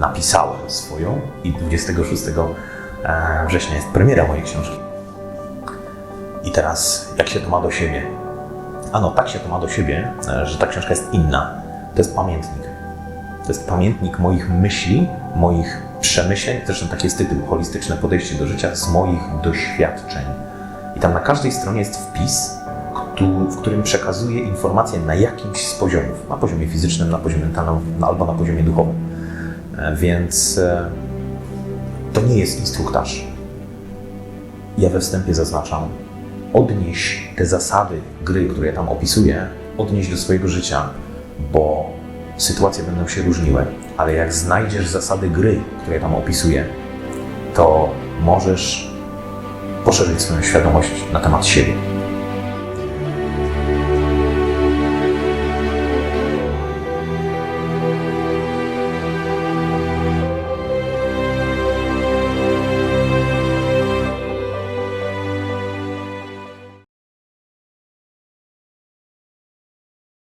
napisałem swoją i 26 e, września jest premiera mojej książki. I teraz, jak się to ma do siebie? Ano, tak się to ma do siebie, e, że ta książka jest inna. To jest pamiętnik. To jest pamiętnik moich myśli, moich przemyśleń, zresztą taki jest tytuł, holistyczne podejście do życia z moich doświadczeń. I tam na każdej stronie jest wpis, w którym przekazuję informacje na jakimś z poziomów. Na poziomie fizycznym, na poziomie mentalnym albo na poziomie duchowym. E, Więc e, to nie jest instruktaż. Ja we wstępie zaznaczam, odnieś te zasady gry, które ja tam opisuję, odnieś do swojego życia, bo sytuacje będą się różniły, ale jak znajdziesz zasady gry, które ja tam opisuję, to możesz poszerzyć swoją świadomość na temat siebie.